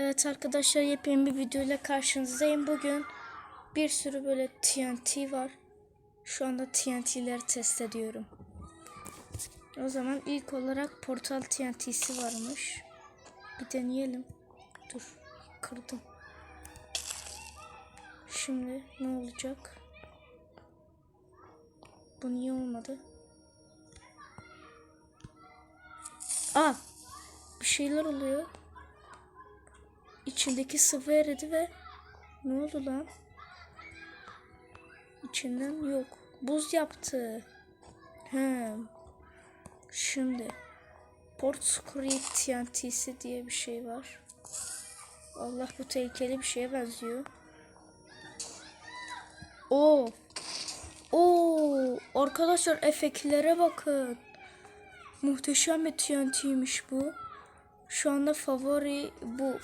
Evet arkadaşlar yepyeni bir video ile karşınızdayım. Bugün bir sürü böyle TNT var. Şu anda TNT'leri test ediyorum. O zaman ilk olarak portal TNT'si varmış. Bir deneyelim. Dur kırdım. Şimdi ne olacak? Bu niye olmadı? Aa! Bir şeyler oluyor. İçindeki sıvı eridi ve ne oldu lan? İçinden yok. Buz yaptı. He. Şimdi Port Screed TNT'si diye bir şey var. Allah bu tehlikeli bir şeye benziyor. Oo. Oo. Arkadaşlar efektlere bakın. Muhteşem bir TNT'ymiş bu. Şu anda favori bu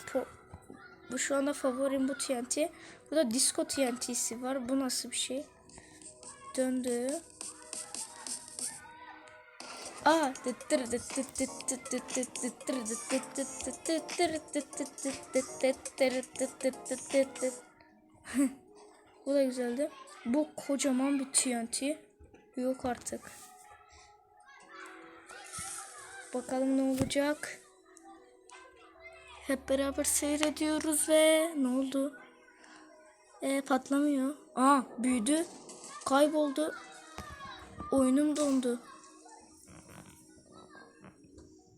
bu şu anda favorim bu TNT. Burada disco TNT'si var. Bu nasıl bir şey? Döndü. Aa. Bu da güzeldi. Bu kocaman bir TNT. Yok artık. Bakalım ne olacak. Hep beraber seyrediyoruz ve ne oldu? E, patlamıyor. Aa büyüdü. Kayboldu. Oyunum dondu.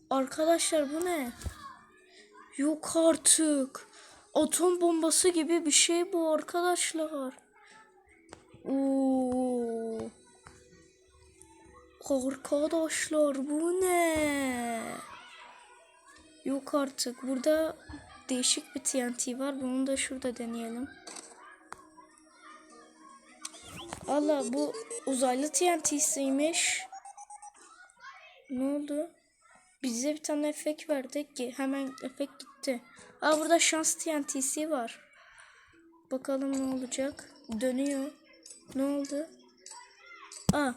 Arkadaşlar bu ne? Yok artık. Atom bombası gibi bir şey bu arkadaşlar. Oo. Arkadaşlar bu ne? Yok artık. Burada değişik bir TNT var. Bunu da şurada deneyelim. Allah bu uzaylı TNT'siymiş. Ne oldu? Bize bir tane efekt verdi ki hemen efekt gitti. Aa burada şans TNT'si var. Bakalım ne olacak. Dönüyor. Ne oldu? Aa.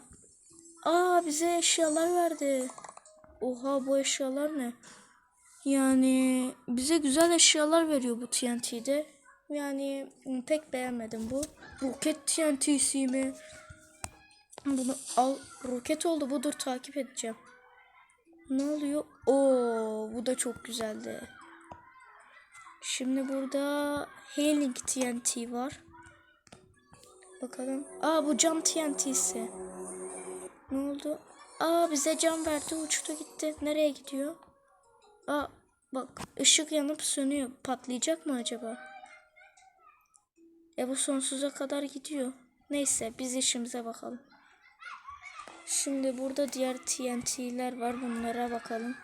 Aa bize eşyalar verdi. Oha bu eşyalar ne? Yani bize güzel eşyalar veriyor bu TNT'de. Yani pek beğenmedim bu. Roket TNT'si mi? Bunu al. Roket oldu. Budur takip edeceğim. Ne oluyor? Oo, bu da çok güzeldi. Şimdi burada Hailing TNT var. Bakalım. Aa bu cam TNT'si. Ne oldu? Aa bize cam verdi uçtu gitti. Nereye gidiyor? Aa bak ışık yanıp sönüyor. Patlayacak mı acaba? E bu sonsuza kadar gidiyor. Neyse biz işimize bakalım. Şimdi burada diğer TNT'ler var. Bunlara bakalım.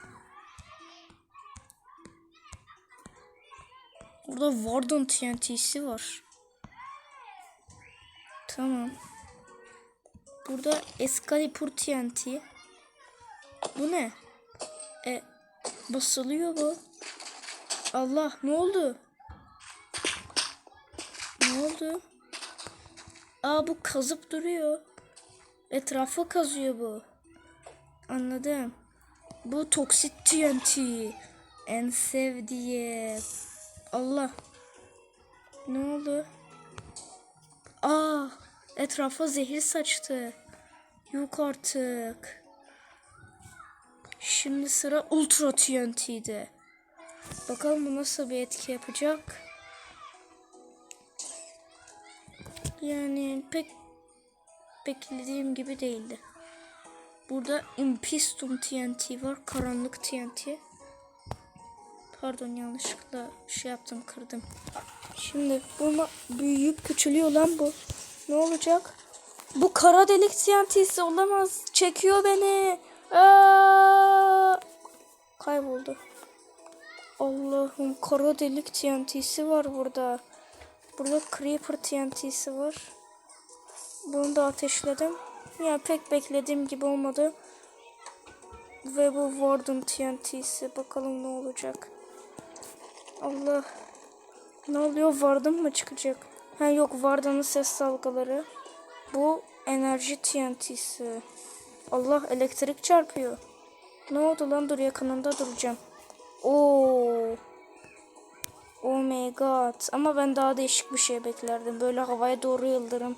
Burada Warden TNT'si var. Tamam. Burada Excalibur TNT. Bu ne? E basılıyor bu. Allah ne oldu? Ne oldu? Aa bu kazıp duruyor. Etrafı kazıyor bu. Anladım. Bu toksit TNT. En sevdiğim. Allah. Ne oldu? Aa, etrafa zehir saçtı. Yok artık. Şimdi sıra Ultra TNT'de. Bakalım bu nasıl bir etki yapacak. Yani pek beklediğim gibi değildi. Burada Impistum TNT var. Karanlık TNT. Pardon yanlışlıkla şey yaptım kırdım. Şimdi bu büyüyüp küçülüyor lan bu. Ne olacak? Bu kara delik TNT'si olamaz. Çekiyor beni. Aa! Kayboldu. Allah'ım kara delik TNT'si var burada. Burada Creeper TNT'si var. Bunu da ateşledim. Ya pek beklediğim gibi olmadı. Ve bu Warden TNT'si. Bakalım ne olacak. Allah. Ne oluyor? Warden mı çıkacak? Ha yok Warden'ın ses dalgaları. Bu enerji TNT'si. Allah elektrik çarpıyor. Ne oldu lan? Dur yakınında duracağım. Oo. Evet ama ben daha değişik bir şey beklerdim. Böyle havaya doğru yıldırım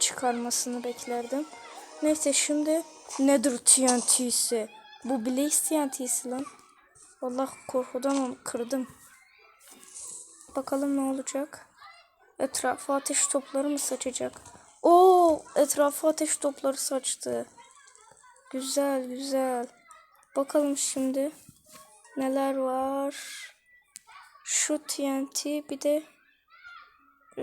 çıkarmasını beklerdim. Neyse şimdi Nether TNT'si. Bu Blaze TNT'si lan. Vallahi korkudan onu kırdım. Bakalım ne olacak. Etrafa ateş topları mı saçacak? Oo, etrafa ateş topları saçtı. Güzel, güzel. Bakalım şimdi neler var. Şu TNT bir de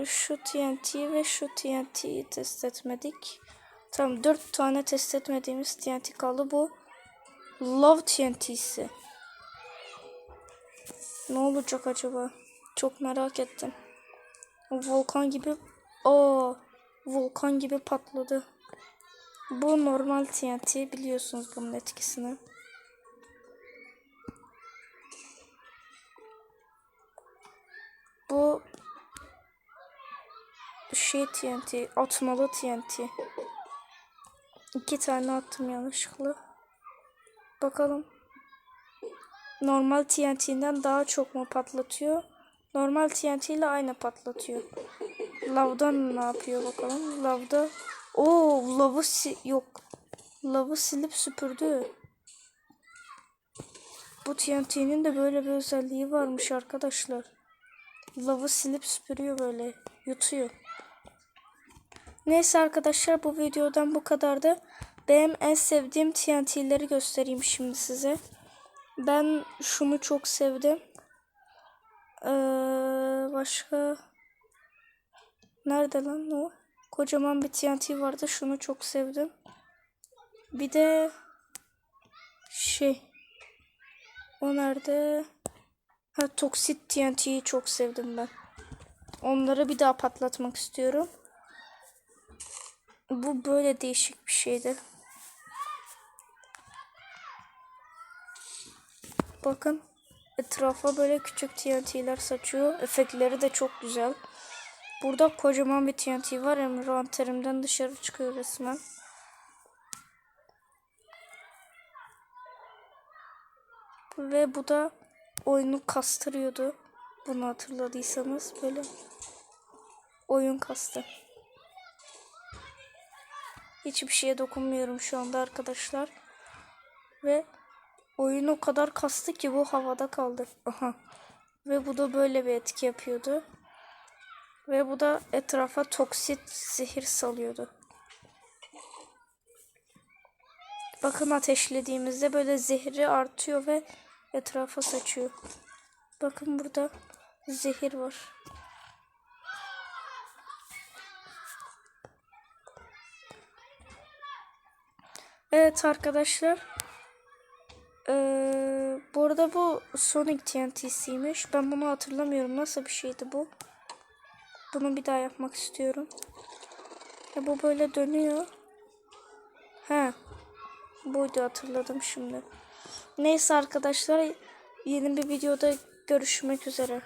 şu TNT ve şu TNT'yi test etmedik. Tamam dört tane test etmediğimiz TNT kaldı. Bu Love TNT'si. Ne olacak acaba? Çok merak ettim. Volkan gibi o volkan gibi patladı. Bu normal TNT biliyorsunuz bunun etkisini. Bu şey TNT, atmalı TNT. İki tane attım yanlışlıkla. Bakalım. Normal TNT'den daha çok mu patlatıyor? Normal TNT ile aynı patlatıyor. Lav'dan ne yapıyor bakalım? Lav'da o lavı si yok. Lavı silip süpürdü. Bu TNT'nin de böyle bir özelliği varmış arkadaşlar. Lavı silip süpürüyor böyle. Yutuyor. Neyse arkadaşlar bu videodan bu kadardı. Benim en sevdiğim TNT'leri göstereyim şimdi size. Ben şunu çok sevdim. Ee, başka nerede lan o? Kocaman bir TNT vardı. Şunu çok sevdim. Bir de şey o nerede? Ha Toxic TNT'yi çok sevdim ben. Onları bir daha patlatmak istiyorum. Bu böyle değişik bir şeydi. Bakın etrafa böyle küçük TNT'ler saçıyor. Efektleri de çok güzel. Burada kocaman bir TNT var. Envanterimden dışarı çıkıyor resmen. Ve bu da oyunu kastırıyordu. Bunu hatırladıysanız böyle oyun kastı. Hiçbir şeye dokunmuyorum şu anda arkadaşlar. Ve oyun o kadar kastı ki bu havada kaldı. Aha. Ve bu da böyle bir etki yapıyordu. Ve bu da etrafa toksit zehir salıyordu. Bakın ateşlediğimizde böyle zehri artıyor ve etrafa saçıyor. Bakın burada zehir var. Evet arkadaşlar. Ee, bu arada bu Sonic TNT'siymiş. Ben bunu hatırlamıyorum. Nasıl bir şeydi bu? Bunu bir daha yapmak istiyorum. Ya bu böyle dönüyor. He. Buydu hatırladım şimdi. Neyse arkadaşlar yeni bir videoda görüşmek üzere.